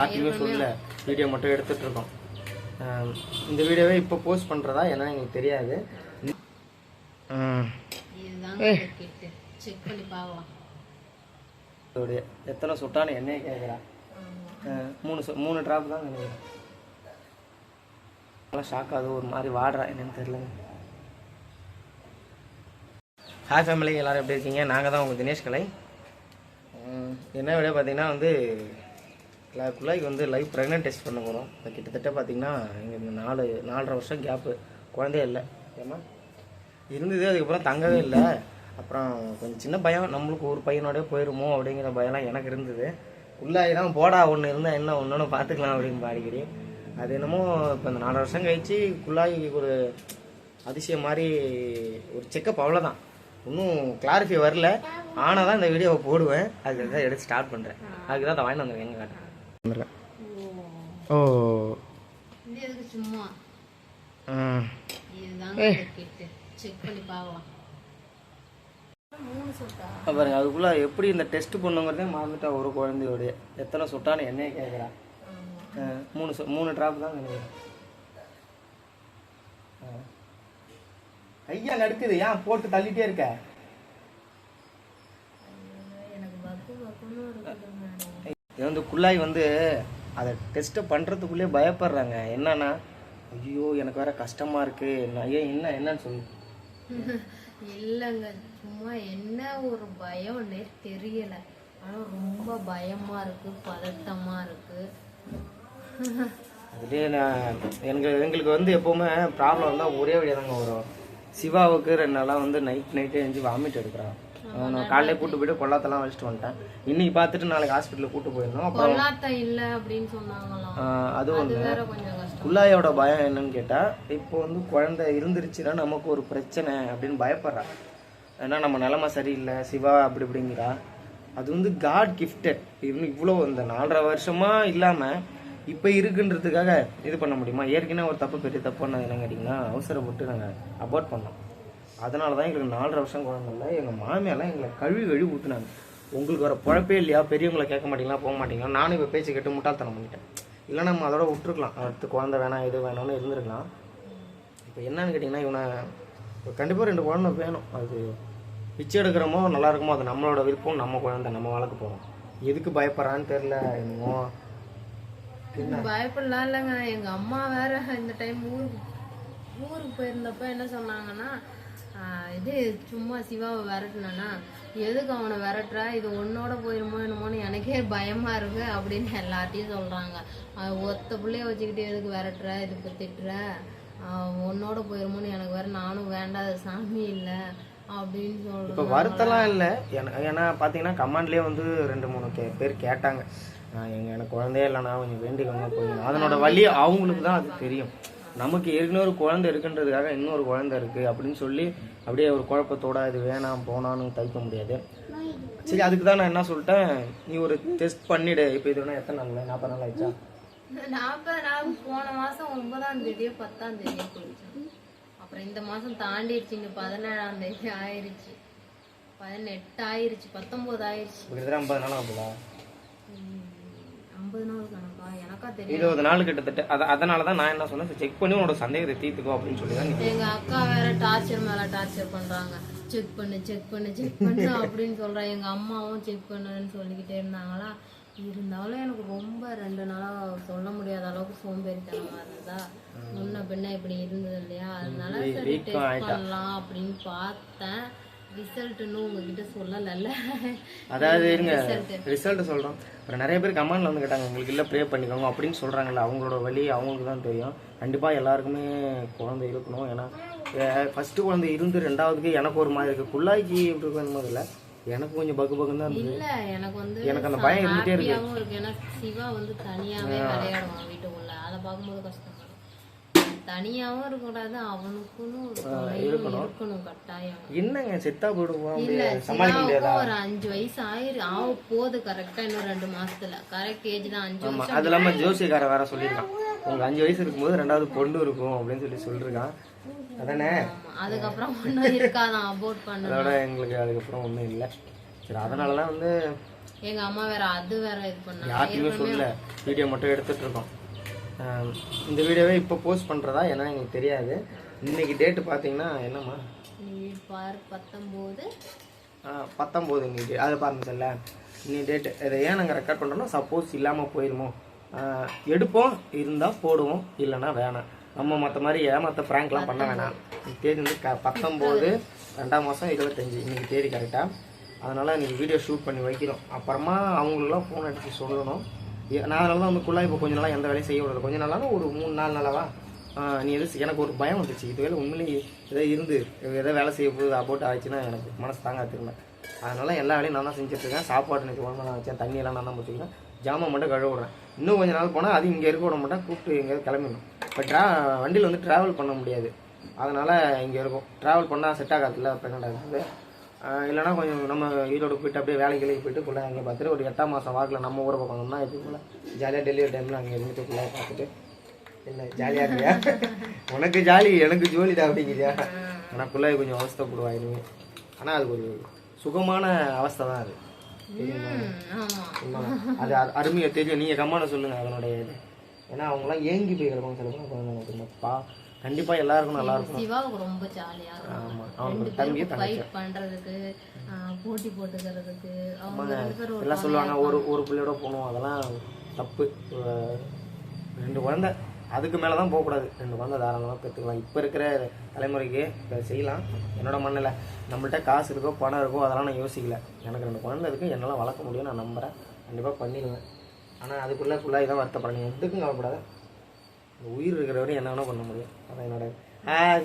யாருக்குமே சொல்லல. வீடியோ மட்டும் எடுத்துட்டு இருக்கோம் இந்த வீடியோவை இப்போ போஸ்ட் பண்ணுறதா ஏன்னா எங்களுக்கு தெரியாது. எத்தனை சொட்டான எண்ணெய் கேட்குறா மூணு சொ- மூணு ட்ராப் தான் நினைக்கிறேன். ஷாக் ஆகுது. ஒரு மாதிரி வாடுறா. என்னன்னு தெரியலங்க. ஹாய் ஃபேமிலி எல்லாரும் எப்படி இருக்கீங்க? நாங்கள் தான் உங்கள் தினேஷ் கலை. என்ன விட பார்த்தீங்கன்னா வந்து குழாய்க்கு வந்து லைவ் ப்ரெக்னென்ட் டெஸ்ட் பண்ண போகிறோம் இப்போ கிட்டத்தட்ட பார்த்தீங்கன்னா எங்களுக்கு நாலு நாலரை வருஷம் கேப்பு குழந்தையே இல்லை. ஏமா இருந்தது அதுக்கப்புறம் தங்கவே இல்லை. அப்புறம் கொஞ்சம் சின்ன பயம். நம்மளுக்கு ஒரு பையனோடய போயிருமோ அப்படிங்கிற பயம்லாம் எனக்கு இருந்தது. உள்ளாகி தான் போடா ஒன்று இருந்தால் என்ன ஒன்று பார்த்துக்கலாம் அப்படின்னு அடிக்கடி அது என்னமோ இப்போ இந்த நாலு வருஷம் கழிச்சு குள்ளாகி ஒரு அதிசயம் மாதிரி ஒரு செக்கப் அவ்வளோதான் இன்னும் கிளாரிஃபை வரல. ஆனால் தான் இந்த வீடியோவை போடுவேன். அதுக்கு தான் எடுத்து ஸ்டார்ட் பண்ணுறேன் அதுக்கு தான் அதை வாங்கி வந்துருக்கேன் எங்கே காட்டுறேன். ஓ. இது சும்மா? பாருங்க அதுக்குள்ள எப்படி இந்த டெஸ்ட் பண்ணுங்கிறதே மறந்துட்டா ஒரு குழந்தையோடைய எத்தனை சொட்டான எண்ணெய் கேட்குறா. மூணு சொ- மூணு ட்ராப் தான் நினைக்கிறேன். ஆ. கையா நடுக்குது. ஏன் போட்டு தள்ளிட்டே இருக்க? இது வந்து குள்ளாய் வந்து அதை டெஸ்ட்டை பண்ணுறதுக்குள்ளே பயப்படுறாங்க. என்னன்னா ஐயோ எனக்கு வேற கஷ்டமா இருக்கு. நான் ஏன் என்ன என்னன்னு சொல்லு. இல்லைங்க சும்மா என்ன ஒரு பயம்னே தெரியல. ஆனா ரொம்ப பயமா இருக்கு பதட்டமா இருக்கு. அதுலேயே நான் எனக்கு எங்களுக்கு வந்து எப்போவுமே ப்ராப்ளம் வந்தால் ஒரே வழியாக தாங்க வரும். சிவாவுக்கு ரெண்டு நாளாக வந்து நைட் நைட்டே எழுந்து வாமிட் எடுக்கிறான். நான் காலையில கூட்டு போயிட்டு கொள்ளாத்தெல்லாம் வச்சுட்டு வந்துட்டேன். இன்னைக்கு பார்த்துட்டு நாளைக்கு ஹாஸ்பிட்டலுக்கு கூட்டு போயிருந்தோம் அப்புறம் அது ஒன்று குள்ளாயோட பயம் என்னன்னு கேட்டால் இப்போ வந்து குழந்தை இருந்துருச்சுன்னா நமக்கு ஒரு பிரச்சனை அப்படின்னு பயப்படுறா. ஏன்னா நம்ம நிலமை சரியில்லை சிவா அப்படி இப்படிங்கிறா. அது வந்து காட் கிஃப்டட் இன்னும் இவ்வளோ இந்த நாலரை வருஷமா இல்லாமல் இப்போ இருக்குன்றதுக்காக இது பண்ண முடியுமா? ஏற்கனவே ஒரு தப்பு பெரிய தப்பு பண்ணது என்னன்னு கேட்டிங்கன்னா அவசரப்பட்டு நாங்கள் அபார்ட் பண்ணோம். அதனால தான் எங்களுக்கு நாலரை வருஷம் குழந்தை இல்லை. எங்கள் மாமியெல்லாம் எங்களை கழுவி கழுவி ஊற்றுனாங்க உங்களுக்கு வர பழப்பே இல்லையா? பெரியவங்களை கேட்க மாட்டீங்களா? போக மாட்டீங்களா? நானும் இப்போ பேச்சு கேட்டு முட்டாள்தனம் பண்ணிட்டேன். இல்லை நம்ம அதோட விட்டுருக்கலாம். அடுத்து குழந்தை வேணாம் இது வேணாம்னு இருந்திருக்கலாம். இப்போ என்னன்னு கேட்டிங்கன்னா இவனை கண்டிப்பாக ரெண்டு குழந்தை வேணும். அது பிச்சை எடுக்கிறோமோ நல்லா இருக்குமோ அது நம்மளோட விருப்பம். நம்ம குழந்தை நம்ம வளர்க்க போகிறோம் எதுக்கு பயப்படுறான்னு தெரில என்னமோ. பயப்படலாம் இல்லைங்க. எங்கள் அம்மா வேற இந்த டைம் ஊருக்கு ஊருக்கு போயிருந்தப்ப என்ன சொன்னாங்கன்னா இது சும்மா சிவாவை விரட்டினா எதுக்கு அவனை விரட்டுற? இது உன்னோட போயிருமோ என்னமோன்னு எனக்கே பயமா இருக்கு அப்படின்னு எல்லாத்தையும் சொல்றாங்க. ஒத்த பிள்ளைய வச்சுக்கிட்டு எதுக்கு விரட்டுற? இதுக்கு திட்டுற? உன்னோட போயிருமோன்னு எனக்கு வேற நானும் வேண்டாத சாமி இல்லை அப்படின்னு இப்போ வருத்தலாம் இல்லை. ஏன்னா ஏன்னா பார்த்தீங்கன்னா கமாண்ட்லேயே வந்து ரெண்டு மூணு கே பேர் கேட்டாங்க. எங்கள் எனக்கு குழந்தையே இல்லைண்ணா கொஞ்சம் வேண்டிக்கோங்க போயிடும் அதனோட வழி அவங்களுக்கு தான் அது தெரியும். நமக்கு ஏற்கனவே ஒரு குழந்தை இருக்குன்றதுக்காக இன்னொரு குழந்தை இருக்கு அப்படின்னு சொல்லி அப்படியே ஒரு குழப்பத்தோட இது வேணாம் போனான்னு தைக்க முடியாது. சரி அதுக்கு தான் நான் என்ன சொல்லிட்டேன்? நீ ஒரு டெஸ்ட் பண்ணிடு. இப்போ இது வேணா எத்தனை நாள் நாற்பது நாள் ஆயிடுச்சா? நாற்பது நாள் போன மாசம் ஒன்பதாம் தேதியோ பத்தாம் தேதியோ அப்புறம் இந்த மாசம் தாண்டிடுச்சு. இங்க பதினேழாம் தேதி ஆயிருச்சு. பதினெட்டு ஆயிருச்சு பத்தொன்பது ஆயிருச்சு. கிட்டத்தட்ட ஐம்பது நாள் ஆகுதா? ஐம்பது நாள் இருபது நாள் கிட்டத்தட்ட. அத அதனால தான் நான் என்ன சொன்னேன் செக் பண்ணி உன்னோட சந்தேகத்தை தீர்த்துக்கோ அப்படின்னு சொல்லி தான் எங்க அக்கா வேற டார்ச்சர் மேல டார்ச்சர் பண்றாங்க. செக் பண்ணு செக் பண்ணு செக் பண்ணு அப்படின்னு சொல்றேன் எங்க அம்மாவும் செக் பண்ணுன்னு சொல்லிக்கிட்டே இருந்தாங்களா? இருந்தாலும் எனக்கு ரொம்ப ரெண்டு நாளா சொல்ல முடியாத அளவுக்கு சோம்பேறித்தனமா இருந்ததா? முன்ன பின்ன இப்படி இருந்தது இல்லையா? அதனால சரி டெஸ்ட் பண்ணலாம் அப்படின்னு பார்த்தேன். உங்ககிட்ட சொல்லலைல்ல. அதாவது இருங்க. ரிசல்ட் அப்புறம் நிறைய பேர் கமெண்ட்ல வந்து கேட்டாங்க உங்களுக்கு இல்ல ப்ரே பண்ணிக்கோங்க அப்படின்னு சொல்றாங்கல்ல அவங்களோட வழி அவங்களுக்கு தான் தெரியும். கண்டிப்பா எல்லாருக்குமே குழந்தை இருக்கணும். ஏன்னா ஃபர்ஸ்ட் குழந்தை இருந்து ரெண்டாவதுக்கு எனக்கு ஒரு மாதிரி இருக்கு. குள்ளாய்க்கு எப்படி இருக்கும் முதல்ல எனக்கு கொஞ்சம் பக்கு பக்குன்னு தான் இருந்தது. இல்ல எனக்கு வந்து எனக்கு அந்த பயம் இருந்துட்டே இருக்கு. ஏன்னா சிவா வந்து தனியாவே விளையாடுவான் வீட்டுக்குள்ள. அதை பார்க்கும்போது கஷ்டமா. தனியாவும் இருக்கக்கூடாது அவனுக்குன்னு இருக்கணும். கட்டாயம். என்னங்க செத்தா போயிடுவோம்? இல்ல சிவாவுக்கும் ஒரு அஞ்சு வயசு ஆயிரு ஆக போகுது கரெக்டா இன்னும் ரெண்டு மாசத்துல. கரெக்ட் ஏஜ் தான் அஞ்சு ஆமா அது இல்லாம ஜோசியக்கார வேற சொல்லியிருக்கான். உங்களுக்கு அஞ்சு வயசு இருக்கும்போது ரெண்டாவது பொண்ணு இருக்கும் அப்படின்னு சொல்லி சொல்லிருக்கான் அதானே. அதுக்கப்புறம் ஒன்னும் இருக்காதான் அபோர்ட் பண்ண அதோட எங்களுக்கு அதுக்கப்புறம் ஒன்றும் இல்லை. சரி வந்து எங்க அம்மா வேற அது வேற இது பண்ணாங்க. சொல்லல. வீடியோ மட்டும் எடுத்துட்டு இருக்கோம். இந்த வீடியோவே இப்போ போஸ்ட் பண்ணுறதா ஏன்னா எங்களுக்கு தெரியாது. இன்னைக்கு டேட்டு பார்த்தீங்கன்னா என்னம்மா? பத்தொம்போது. பத்தொம்போது இன்னைக்கு. அது பாருங்க செல்ல. இன்னைக்கு டேட்டு இதை ஏன் நாங்கள் ரெக்கார்ட் பண்ணுறோம்னா சப்போஸ் இல்லாமல் போயிருமோ. ஆஹ் எடுப்போம் இருந்தால் போடுவோம் இல்லைன்னா வேணாம். நம்ம மற்ற மாதிரி ஏமாத்த ப்ராங்க்லாம் பண்ண வேணாம். தேதி வந்து க பத்தொம்போது ரெண்டாம் மாதம் இருபத்தஞ்சி. இன்னைக்கு தேதி கரெக்டாக அதனால் இன்னைக்கு வீடியோ ஷூட் பண்ணி வைக்கிறோம். அப்புறமா அவங்களுக்குலாம் ஃபோன் அடித்து சொல்லணும். நான் அதனால தான் வந்து குள்ளாய் இப்போ கொஞ்ச நாளாக எந்த வேலையும் செய்ய விடல. கொஞ்ச நாளாக ஒரு மூணு நாலு நாளாவா? நீ எது எனக்கு ஒரு பயம் வந்துச்சு இதுவேல உண்மையிலேயே ஏதோ இருந்து ஏதோ வேலை செய்ய போகுது அபோட் ஆயிடுச்சுன்னா எனக்கு மனசு தாங்க திரும்ப. அதனால எல்லா வேலையும் நான் தான் செஞ்சுட்ருக்கேன். சாப்பாடு எனக்கு உடம்பு நான் வச்சேன் தண்ணியெல்லாம் நான் தான் வச்சுக்கிறேன் ஜாமான் மட்டும் கழுவ விடுறேன். இன்னும் கொஞ்ச நாள் போனால் அது இங்கே இருக்க விட மாட்டேன். கூப்பிட்டு எங்கேயாவது கிளம்பிடணும். இப்போ ட்ரா வண்டியில் வந்து ட்ராவல் பண்ண முடியாது. அதனால் இங்கே இருக்கும். ட்ராவல் பண்ணால் செட் ஆகாதுல்ல ப்ரெக்னெண்ட் ஆகாது ஆஹ் இல்லைன்னா கொஞ்சம் நம்ம ஈரோடு போயிட்டு அப்படியே வேலைக்கு வேலைக்கு போயிட்டு ஃபுல்லாக அங்கே பார்த்துட்டு ஒரு எட்டாம் மாதம் வாக்கில் நம்ம ஊரை பக்கம்னா எப்படி போல? ஜாலியாக டெலிவரி டைமில் அங்கே இருந்துட்டு ஃபுல்லாக பார்த்துட்டு. என்ன ஜாலியாக இருக்கியா? உனக்கு ஜாலி எனக்கு ஜோலிடா அப்படிங்கிறியா? ஆனால் பிள்ளை கொஞ்சம் அவஸ்தைப்படுவா இனிமே. ஆனால் அது ஒரு சுகமான அவஸ்தை தான் அது. அது அ- அருமையா தெரியும். நீங்க கம்மான சொல்லுங்க அதனுடைய இது. ஏன்னா அவங்களாம் ஏங்கி போய் கிடப்பாங்க சில பா கண்டிப்பா எல்லாருக்கும் நல்லா இருக்கும் சிவாவுக்கு ரொம்ப ஜாலியா ஆமா அவனுக்கு தம்பி ஃபைட் பண்றதுக்கு போட்டி போட்டுக்கிறதுக்கு அவங்க எல்லாம் சொல்லுவாங்க ஒரு ஒரு பிள்ளையோட போகணும் அதெல்லாம் தப்பு. ரெண்டு குழந்தை அதுக்கு மேலே தான் போகக்கூடாது. ரெண்டு குழந்தை தாராளமாக பெற்றுக்கலாம். இப்போ இருக்கிற தலைமுறைக்கு இதை செய்யலாம். என்னோட மண்ணில் நம்மள்ட்ட காசு இருக்கோ பணம் இருக்கோ அதெல்லாம் நான் யோசிக்கல. எனக்கு ரெண்டு குழந்தை இருக்குது என்னால் வளர்க்க முடியும் நான் நம்புகிறேன் கண்டிப்பாக பண்ணிடுவேன். ஆனால் அதுக்குள்ளே ஃபுல்லாக இதான் வருத்தப்படணும் எதுக்கும் கவலைப்படாத. உயிர் இருக்கிற வரையும் என்ன பண்ண முடியும். அதான் என்னோட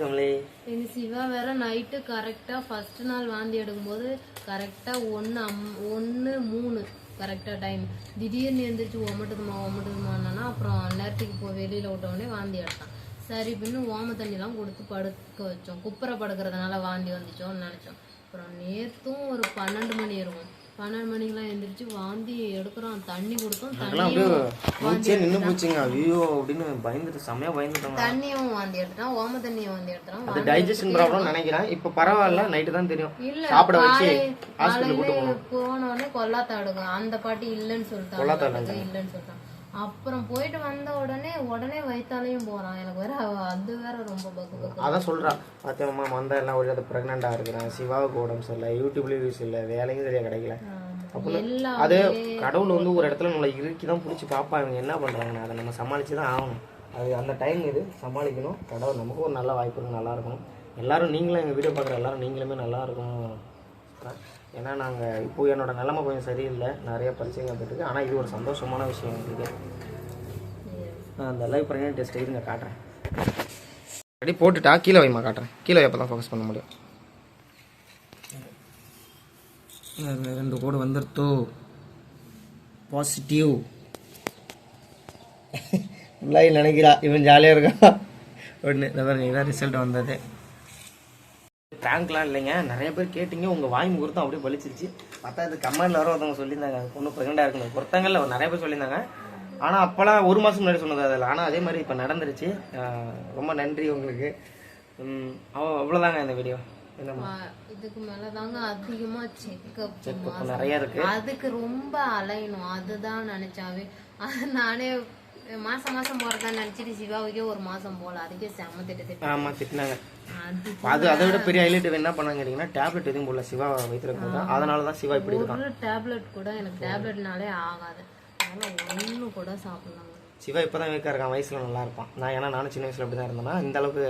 கமலி. எங்க சிவா வேற நைட்டு கரெக்டா ஃபர்ஸ்ட் நாள் வாந்தி எடுக்கும்போது கரெக்டா ஒன்னு அம் ஒன்னு மூணு கரெக்டா டைம் திடீர்னு எந்திரிச்சு ஒமட்டுதுமா ஒமட்டுதுமான்னா அப்புறம் நேரத்துக்கு போ வெளியில விட்ட வாந்தி எடுத்தான். சரி பின்னு ஓம தண்ணிலாம் கொடுத்து படுக்க வச்சோம். குப்பரை படுக்கிறதுனால வாந்தி வந்துச்சோன்னு நினைச்சோம். அப்புறம் நேத்தும் ஒரு பன்னெண்டு மணி இருக்கும் பன்னெண்டு மணிக்கெல்லாம் எந்திரிச்சு வாந்தி எடுக்கிறோம் தண்ணி கொடுத்தோம் தண்ணியும் நின்று போச்சுங்க. ஐயோ அப்படின்னு பயந்துட்டு செம்மையா பயந்துட்டோம் தண்ணியும் வாந்தி எடுத்துட்டான் ஓம தண்ணியும் வாந்தி எடுத்துட்டான். அது டைஜஷன் ப்ராப்ளம் நினைக்கிறேன். இப்போ பரவாயில்ல நைட்டு தான் தெரியும். இல்ல சாப்பிட வச்சு ஹாஸ்பிட்டல் கூட்டு காலையில போன உடனே கொல்லாத்தாடுங்க அந்த பாட்டி இல்லைன்னு சொல்லிட்டாங்க. இல்லைன்னு சொல்லிட்டாங்க. அப்புறம் போயிட்டு வந்த உடனே உடனே வயித்தாலையும் போறான். எனக்கு வேற அது வேற ரொம்ப பக்கு பக்கு அதான் சொல்றா. பார்த்தோம்மா வந்தா எல்லாம் ஒரு அது ப்ரெக்னெண்டாக இருக்கிறேன். சிவாவுக்கு உடம்பு சரியில்லை யூடியூப்லேயும் வியூஸ் இல்லை வேலையும் சரியா கிடைக்கல. அது கடவுள் வந்து ஒரு இடத்துல நம்மளை இறுக்கி தான் பிடிச்சி பார்ப்பா இவங்க என்ன பண்றாங்க அதை நம்ம சமாளிச்சு தான் ஆகணும். அது அந்த டைம் இது சமாளிக்கணும். கடவுள் நமக்கு ஒரு நல்ல வாய்ப்பு நல்லா இருக்கணும். எல்லாரும் நீங்களும் எங்கள் வீடியோ பார்க்குற எல்லாரும் நீங்களுமே நல்லா இருக்கணும். ஏன்னா நாங்கள் இப்போது என்னோட நிலைமை கொஞ்சம் சரியில்லை. நிறைய பிரச்சனைகள் வந்துட்டுருக்கு ஆனால் இது ஒரு சந்தோஷமான விஷயம் எங்களுக்கு. நான் அந்த லைவ் ப்ரெக்னென்ட் டெஸ்ட் இருங்க காட்டுறேன். ரெடி போட்டுட்டா கீழே வைமா காட்டுறேன். கீழே எப்போ தான் ஃபோக்கஸ் பண்ண முடியும். ரெண்டு கோடு வந்துருத்தோ. பாசிட்டிவ் ஃபுல்லாகி நினைக்கிறா இவன் ஜாலியாக இருக்கான். ஒன்று இந்த இதான் ரிசல்ட் வந்தது. ப்ராங்க்லாம் இல்லைங்க. நிறைய பேர் கேட்டிங்க. உங்கள் வாய் முகூர்த்தம் அப்படியே பலிச்சிருச்சு பார்த்தா இது கமெண்ட்ல வர ஒருத்தவங்க சொல்லியிருந்தாங்க. பொண்ணு ப்ரெக்னெண்டாக இருக்கணும் ஒருத்தங்கல்ல நிறைய பேர் சொல்லியிருந்தாங்க. ஆனால் அப்போலாம் ஒரு மாதம் முன்னாடி சொன்னது அதில் ஆனால் அதே மாதிரி இப்போ நடந்துருச்சு. ரொம்ப நன்றி உங்களுக்கு. அவ்வளோ அவ்வளோதாங்க இந்த வீடியோ இதுக்கு மேலதாங்க அதிகமா செக்அப் நிறைய இருக்கு. அதுக்கு ரொம்ப அலையணும். அதுதான் நினைச்சாவே. நானே மாசம் மாசம் போறதா நினைச்சிட்டு சிவாவுக்கே ஒரு மாசம் போல. அதுக்கே செம்ம திட்டு ஆமாம் திட்டினாங்க. அது அது விட பெரிய ஹைலைட் என்ன பண்ணாங்க கேட்டிங்கன்னா டேப்லெட் எதுவும் போடல. சிவா வயிற்றுல அதனால தான் சிவா இப்படி இருக்கான். டேப்லெட் கூட எனக்கு டேப்லெட்னாலே ஆகாது. ஒண்ணு கூட சாப்பிடலாங்க சிவா இப்போ தான் வீக்காக இருக்கான். வயசில் நல்லா இருப்பான். நான் ஏன்னா நானும் சின்ன வயசில் அப்படி தான் இருந்தேன்னா இந்த அளவுக்கு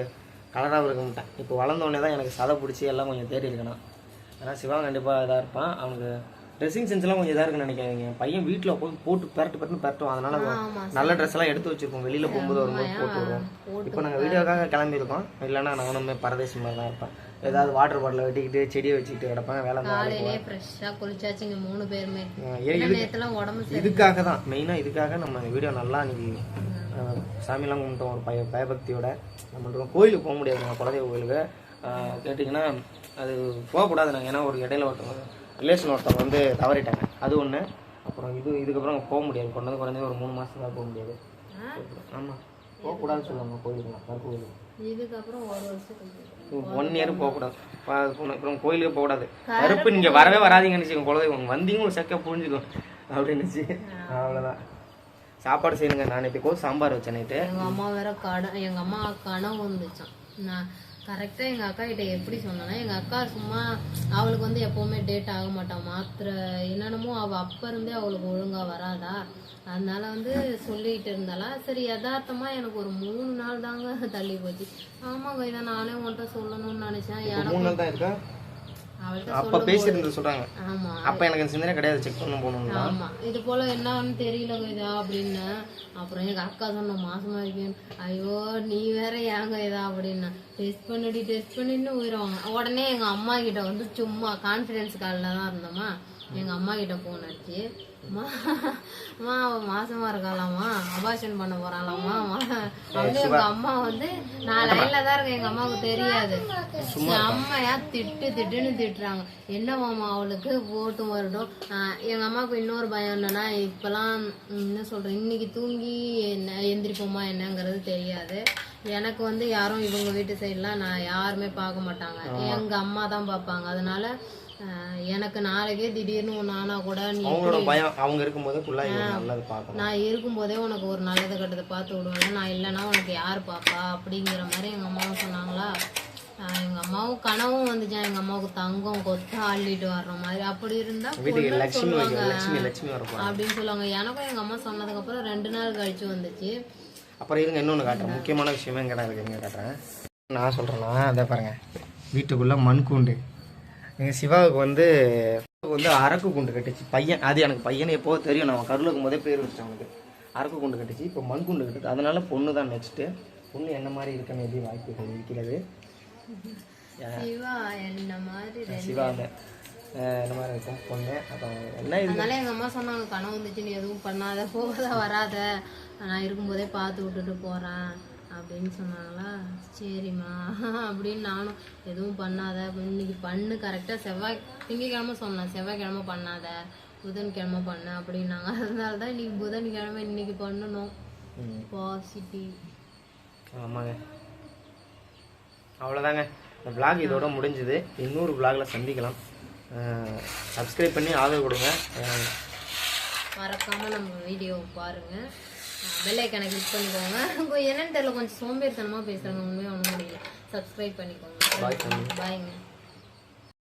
கலராகவும் இருக்க மாட்டேன். இப்போ வளர்ந்த உடனே தான் எனக்கு சதை பிடிச்சி எல்லாம் கொஞ்சம் தேடி இருக்கணும் ஏன்னா சிவா கண்டிப்பாக இதாக இருப்பான். அவனுக்கு ட்ரெஸ்ஸிங் சென்ஸ்லாம் கொஞ்சம் இதாக இருக்குன்னு நினைக்காதீங்க பையன் வீட்டில் போய் போட்டு பரட்டு பரட்டு பரட்டும் அதனால நல்ல ட்ரெஸ் எல்லாம் எடுத்து வச்சிருப்போம். வெளியில் போகும்போது வரும்போது போட்டு விடுவோம். இப்போ நாங்கள் வீடியோக்காக கிளம்பியிருக்கோம். இல்லைன்னா நானுமே பரதேசி மாதிரி தான் இருப்பேன் ஏதாவது வாட்டர் பாட்டில் வெட்டிக்கிட்டு செடியை வச்சுக்கிட்டு கிடப்பேன். வேலை காலையிலே ஃப்ரெஷ்ஷா குளிச்சாச்சுங்க மூணு பேருமே. உடம்பு இதுக்காக தான். மெயினாக இதுக்காக நம்ம இந்த வீடியோ நல்லா அஹ், சாமிலாம் கும்பிட்டோம். ஒரு பய பயபக்தியோட நம்ம. கோயிலுக்கு போக முடியாது நாங்கள் குலதெய்வ கோயிலுக்கு. கேட்டிங்கன்னா அது போகக்கூடாது நாங்கள் ஏன்னா ஒரு இடையில ஒருத்தவங்க ரிலேஷன் ஒருத்தவங்க வந்து தவறிட்டாங்க. அது ஒன்று அப்புறம் இது இதுக்கப்புறம் அங்க போக முடியாது. கொண்டது குறைஞ்சது ஒரு மூணு மாதம் தான் போக முடியாது. ஆமாம் போகக்கூடாதுன்னு சொல்லுவாங்க. கோயிலுக்குலாம். கருப்பு கோயிலுக்கு. இதுக்கப்புறம் ஒரு வருஷத்துக்கு ஒன் இயர் போகக்கூடாது. அப்புறம் கோயிலுக்கு போகக்கூடாது. கருப்பு நீங்க வரவே வராதீங்கன்னு வச்சுக்கோங்க குலதெய்வம். வந்தீங்க ஒரு செக்க புரிஞ்சுக்கும் அப்படின்னுச்சு. அவ்வளோதான் சாப்பாடு செய்யணுங்க. நான் இப்போ சாம்பார் வச்சேன் நைட்டு எங்க அம்மா வேற கடன் எங்க அம்மா கனவு வந்துச்சான் நான் கரெக்டா எங்க அக்கா கிட்ட எப்படி சொன்னேன்னா எங்க அக்கா சும்மா அவளுக்கு வந்து எப்பவுமே டேட் ஆக மாட்டான் மாத்திரை என்னென்னமோ அவ அப்ப இருந்தே அவளுக்கு ஒழுங்கா வராதா. அதனால வந்து சொல்லிட்டு இருந்தாளா. சரி யதார்த்தமா எனக்கு ஒரு மூணு நாள் தாங்க தள்ளி போச்சு. ஆமாங்க இதை நானே உன்கிட்ட சொல்லணும்னு நினைச்சேன். எனக்கு அப்போ பேசியிருந்து சொல்றாங்க. ஆமா. அப்போ எனக்கு அந்த சிந்தனை கிடையாது. செக் பண்ண போகணும்னா ஆமா. இது போல என்னன்னு தெரியல இதா அப்படின்னு. அப்புறம் எங்க அக்கா சொன்ன மாசமா இருக்கேன் ஐயோ நீ வேற ஏங்க இதா? அப்படின்னு. டெஸ்ட் பண்ணிடி டெஸ்ட் பண்ணின்னு உயிரவாங்க உடனே எங்க அம்மா கிட்ட வந்து சும்மா கான்ஃபிடென்ஸ் காலில் தான் இருந்தோமா. எங்க அம்மா கிட்ட போன் அடிச்சு அம்மா மாசமா இருக்காளாமா அபாஷன் பண்ண போறாளாமா அப்படின்னு எங்க அம்மா வந்து நான் லைன்ல தான் இருக்கேன். எங்க அம்மாவுக்கு தெரியாது. செம்மையா திட்டு திட்டுன்னு திட்டுறாங்க. என்ன மாமா அவளுக்கு? போட்டும் வரட்டும் ஆஹ் எங்க அம்மாவுக்கு இன்னொரு பயம் என்னன்னா இப்பெல்லாம் என்ன சொல்றேன் இன்னைக்கு தூங்கி என்ன எந்திரிப்போமா என்னங்கிறது தெரியாது. எனக்கு வந்து யாரும் இவங்க வீட்டு சைட்லாம் நான் யாருமே பார்க்க மாட்டாங்க. எங்க அம்மா தான் பார்ப்பாங்க. அதனால எனக்கு நாளைக்கே திடீர்னு ஒன்று ஆனா கூட நீ அவங்களோட பயம் அவங்க இருக்கும்போது ஃபுல்லாக இவங்க நல்லது பார்க்கணும். நான் இருக்கும்போதே உனக்கு ஒரு நல்லதை கெட்டதை பார்த்து விடுவேன். நான் இல்லைன்னா உனக்கு யார் பாப்பா அப்படிங்கிற மாதிரி எங்கள் அம்மாவும் சொன்னாங்களா? எங்க அம்மாவும் கனவும் வந்துச்சான் எங்க அம்மாவுக்கு தங்கம் கொத்த அள்ளிட்டு வர்ற மாதிரி. அப்படி இருந்தா சொல்லுவாங்க. அப்படின்னு சொல்லுவாங்க. எனக்கும் எங்க அம்மா சொன்னதுக்கு அப்புறம் ரெண்டு நாள் கழிச்சு வந்துச்சு. அப்புறம் இருங்க இன்னொன்று காட்டுறேன். முக்கியமான விஷயமே எங்கே இருக்கு எங்கே காட்டுறேன். நான் சொல்கிறேன்னா அதை பாருங்க. வீட்டுக்குள்ளே மண் கூண்டு. எங்கள் சிவாவுக்கு வந்து வந்து அரக்கு கூண்டு கட்டுச்சு. பையன் அது எனக்கு பையனை எப்போ தெரியும். நான் கருளுக்கும் போதே பேர் வச்சிட்டேன் அவனுக்கு. அரக்கு கூண்டு கட்டுச்சு. இப்போ மண் கூண்டு கட்டுது. அதனால பொண்ணு தான் நெக்ஸ்ட்டு பொண்ணு என்ன மாதிரி இருக்கன்னு எப்படி வாய்ப்புகள் இருக்கிறது? சிவா அந்த இந்த மாதிரி இருக்கும். பொண்ணு அப்புறம் என்ன இது? அதனால எங்க அம்மா சொன்னாங்க கனவு வந்துச்சு நீ எதுவும் பண்ணாத போகாத வராத. நான் இருக்கும்போதே பார்த்து விட்டுட்டு போறேன் அப்படின்னு சொன்னாங்களா? சரிம்மா அப்படின்னு நானும் எதுவும் பண்ணாத. இன்னைக்கு பண்ணு கரெக்டாக செவ்வாய் திங்கக்கிழமை சொன்னேன் செவ்வாய்க்கிழமை பண்ணாத புதன்கிழமை பண்ணு அப்படின்னாங்க. அதனால தான் இன்னைக்கு புதன்கிழமை இன்னைக்கு பண்ணணும். பாசிட்டிவ் ஆமாங்க. அவ்வளோதாங்க இந்த vlog இதோட முடிஞ்சுது. இன்னொரு vlogல சந்திக்கலாம். சப்ஸ்கிரைப் பண்ணி ஆதரவு கொடுங்க. அஹ் மறக்காம நம்ம வீடியோ பாருங்க. பெல் ஐக்கனை கிளிக் பண்ணிக்கோங்க. என்னன்னு தெரியல கொஞ்சம் சோம்பேறித்தனமா பேசுறாங்க உண்மையாக ஒன்றும் முடியல சப்ஸ்கிரைப் பண்ணிக்கோங்க. பாய்ங்க